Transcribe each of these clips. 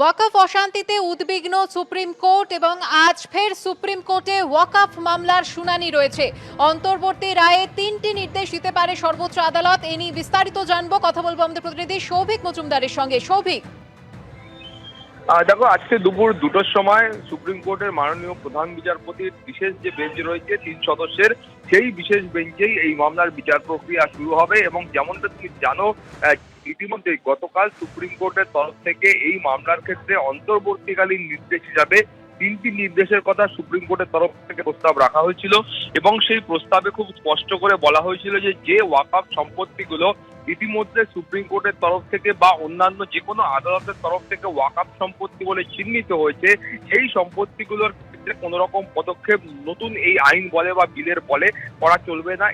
ওয়াকফ অশান্তিতে উদ্বিগ্ন supreme court এবং আজ ফের সুপ্রিম কোর্টে ওয়াকফ মামলার শুনানি রয়েছে। অন্তর্বর্তী রায়ে তিনটি নির্দেশ দিতে পারে সর্বোচ্চ আদালত। এ নিয়ে বিস্তারিত জানব। কথা বলব আমাদের প্রতিনিধি সৌভিক মজুমদারের সঙ্গে। সৌভিক দেখো, আজকে দুপুর দুটোর সময় সুপ্রিম কোর্টের মাননীয় প্রধান বিচারপতির বিশেষ যে বেঞ্চ রয়েছে, তিন সদস্যের, সেই বিশেষ বেঞ্চেই এই মামলার বিচার প্রক্রিয়া শুরু হবে এবং যেমনটা তুমি জানো ইতিমধ্যে গতকাল সুপ্রিম কোর্টের তরফ থেকে এই মামলার ক্ষেত্রে অন্তর্বর্তীকালীন নির্দেশ হিসাবে তিনটি নির্দেশের কথা সুপ্রিম কোর্টের তরফ থেকে প্রস্তাব রাখা হয়েছিল এবং সেই প্রস্তাবে খুব স্পষ্ট করে বলা হয়েছিল যে যে ওয়াকআপ সম্পত্তিগুলো ইতিমধ্যে সুপ্রিম কোর্টের তরফ থেকে বা অন্যান্য যে কোনো আদালতের তরফ থেকে ওয়াকআপ সম্পত্তি বলে চিহ্নিত হয়েছে, সেই সম্পত্তিগুলোর ক্ষেত্রে কোনো রকম পদক্ষেপ নতুন এই আইন বলে বা বিলের বলে করা চলবে না।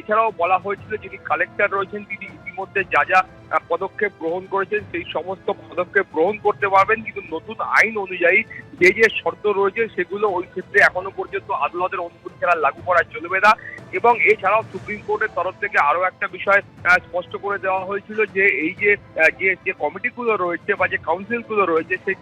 এছাড়াও বলা হয়েছিল যিনি কালেক্টর রয়েছেন, তিনি ইতিমধ্যে যা যা পদক্ষেপ গ্রহণ করেছেন, সেই সমস্ত পদক্ষেপ গ্রহণ করতে পারবেন। কিন্তু নতুন আইন অনুযায়ী যে যে শর্ত রয়েছে, সেগুলো ওই ক্ষেত্রে এখনও পর্যন্ত আদালতের অনুমতি ছাড়া লাগু করা চলবে না। এবং এছাড়াও সুপ্রিম কোর্টের তরফ থেকে আরও একটা বিষয় স্পষ্ট করে দেওয়া হয়েছিল যে এই যে যে যে কমিটিগুলো রয়েছে বা যে কাউন্সিলগুলো রয়েছে, সেই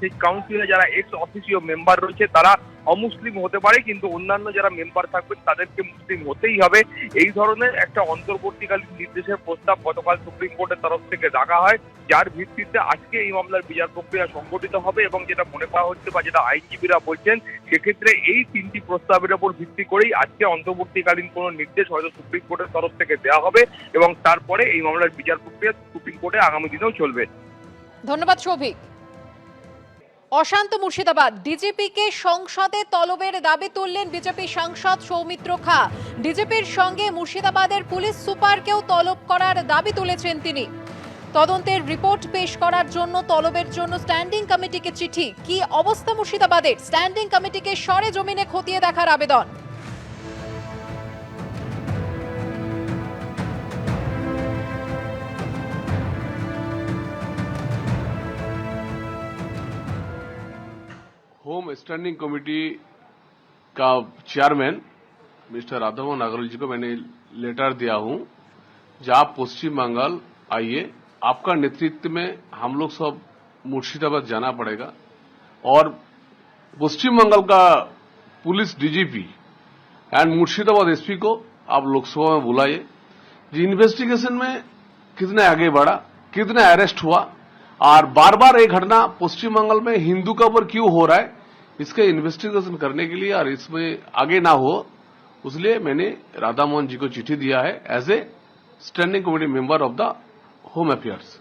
সেই কাউন্সিলে যারা এক্স অফিসিও মেম্বার রয়েছে, তারা অমুসলিম হতে পারে, কিন্তু অন্যান্য যারা মেম্বার থাকবেন তাদেরকে মুসলিম হতেই হবে। এই ধরনের একটা অন্তর্বর্তীকালীন নির্দেশের প্রস্তাব গতকাল সুপ্রিম কোর্টের তরফ থেকে রাখা হয়, যার ভিত্তিতে আজকে এই মামলার বিচার প্রক্রিয়া সংগঠিত হবে এবং যেটা মনে করা হচ্ছে বা যেটা আইনজীবীরা বলছেন সেক্ষেত্রে এই তিনটি প্রস্তাবের উপর ভিত্তি করেই আজকে অন্তর্বর্তীকালীন কোনো নির্দেশ হয়তো সুপ্রিম কোর্টের তরফ থেকে দেওয়া হবে এবং তারপরে এই মামলার বিচার প্রক্রিয়া সুপ্রিম কোর্টে আগামী দিনেও চলবে। ধন্যবাদ সৌভিক অশান্ত মুর্শিদাবাদ, ডিজিপিকে সংসদে তলবের দাবি তুললেন বিজেপি সাংসদ সৌমিত্র খা। ডিজিপির সঙ্গে মুর্শিদাবাদের পুলিশ সুপারকেও তলব করার দাবি তুলেছেন তিনি। তদন্তের রিপোর্ট পেশ করার জন্য তলবের জন্য স্ট্যান্ডিং কমিটিকে চিঠি কি অবস্থা মুর্শিদাবাদের স্ট্যান্ডিং কমিটিকে সরে জমিনে খতিয়ে দেখার আবেদন होम स्टैंडिंग कमेटी का चेयरमैन मिस्टर राधामोहन अग्रवाल जी को मैंने लेटर दिया हूं कि आप पश्चिम बंगाल आइए आपका नेतृत्व में हम लोग सब मुर्शिदाबाद जाना पड़ेगा। और पश्चिम बंगाल का police DGP and Murshidabad SP को आप लोकसभा में बुलाइए। जी इन्वेस्टिगेशन में कितने आगे बढ़ा, कितने अरेस्ट हुआ, और बार बार ये घटना पश्चिम बंगाल में हिंदू का ऊपर क्यों हो रहा है, इसका इन्वेस्टिगेशन करने के लिए और इसमें आगे ना हो, उसलिए मैंने राधा मोहन जी को चिट्ठी दिया है as a standing committee member of the home appears?